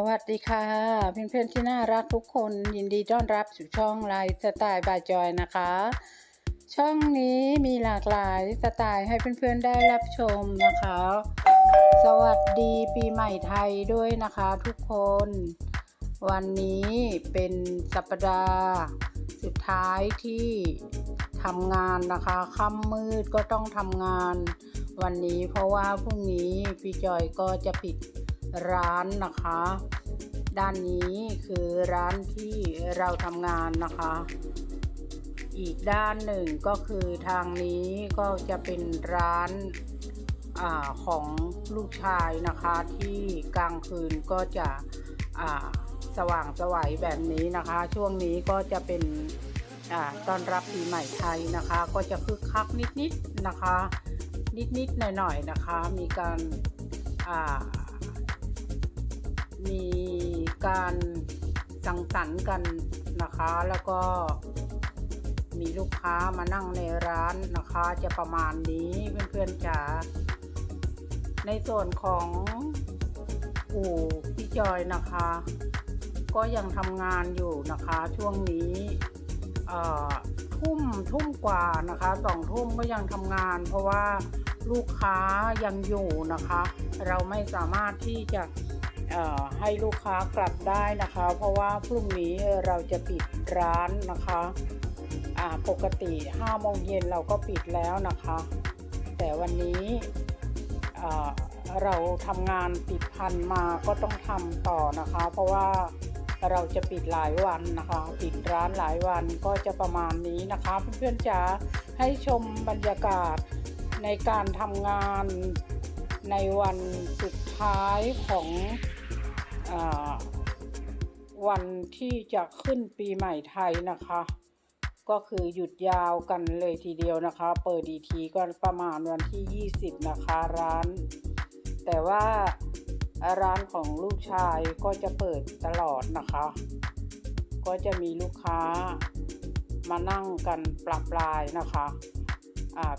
สวัสดีค่ะเพื่อนๆที่น่ารักทุกคนยินดีต้อนรับสู่ช่องไลฟ์สไตล์บายจอยนะคะ ช่องนี้มีหลากหลายสไตล์ให้เพื่อนๆได้รับชมนะคะ สวัสดีปีใหม่ไทยด้วยนะคะทุกคน วันนี้เป็นสัปดาห์ สุดท้ายที่ทำงานนะคะค่ำมืดก็ต้องทำงานวันนี้เพราะว่าพรุ่งนี้พี่จอยก็จะปิด ร้านนะคะ ด้านนี้คือร้านที่เราทำงานนะคะ อีกด้านหนึ่งก็คือทางนี้ก็จะเป็นร้านอาของลูกชายนะคะที่กลางคืนก็จะสว่างสวัยแบบนี้นะคะ ช่วงนี้ก็จะเป็นอต้อนรับปีใหม่ไทยนะคะ ก็จะคึกคักนิดๆนะคะ นิดๆหน่อยๆนะคะ มีการอ่า มีการสังสรรค์กันนะคะ แล้วก็มีลูกค้ามานั่งในร้านนะคะ จะประมาณนี้เพื่อนๆจ๋าในส่วนของอู่พี่จอยนะคะ ก็ยังทำงานอยู่นะคะ ช่วงนี้ทุ่มทุ่มกว่านะคะสองทุ่มก็ยังทำงาน เพราะว่าลูกค้ายังอยู่นะคะ เราไม่สามารถที่จะ ให้ลูกค้ากลับได้นะคะ เพราะว่าพรุ่งนี้เราจะปิดร้านนะคะปกติ5โมงเย็นเราก็ปิดแล้วนะคะ แต่วันนี้เราทำงานติดพันมาก็ต้องทำต่อนะคะ เพราะว่าเราจะปิดหลายวันนะคะ ปิดร้านหลายวันก็จะประมาณนี้นะคะ เพื่อนๆจ๋าให้ชมบรรยากาศในการทำงานในวันสุดท้ายของ วันที่จะขึ้นปีใหม่ไทยนะคะ ก็คือหยุดยาวกันเลยทีเดียวนะคะ เปิดอีทีก็ประมาณวันที่ 20 นะคะร้าน แต่ว่าร้านของลูกชายก็จะเปิดตลอดนะคะ ก็จะมีลูกค้ามานั่งกันปรับลายนะคะ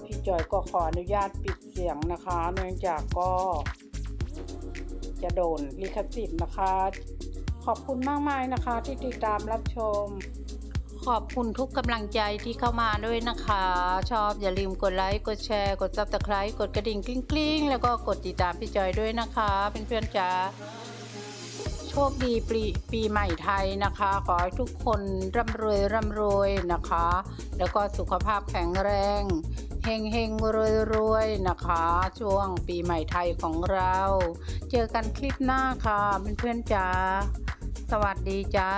พี่จอยก็ขออนุญาตปิดเสียงนะคะ เนื่องจากก็ จะโดนลิขสิทธิ์นะคะ ขอบคุณมากมายนะคะที่ติดตามรับชม ขอบคุณทุกกำลังใจที่เข้ามาด้วยนะคะ ชอบอย่าลืมกดไลค์กดแชร์ กดซับสไครต์กดกระดิ่งกริ๊งๆ แล้วก็กดติดตามพี่จอยด้วยนะคะเพื่อนๆจ้า โชคดีปีปีใหม่ไทยนะคะ ขอให้ทุกคนร่ำรวยร่ำรวยนะคะ แล้วก็สุขภาพแข็งแรงเฮงเฮงรวยรวยนะคะ ช่วงปีใหม่ไทยของเรา เจอกันคลิปหน้าค่ะเพื่อนๆจ้าสวัสดีจ้า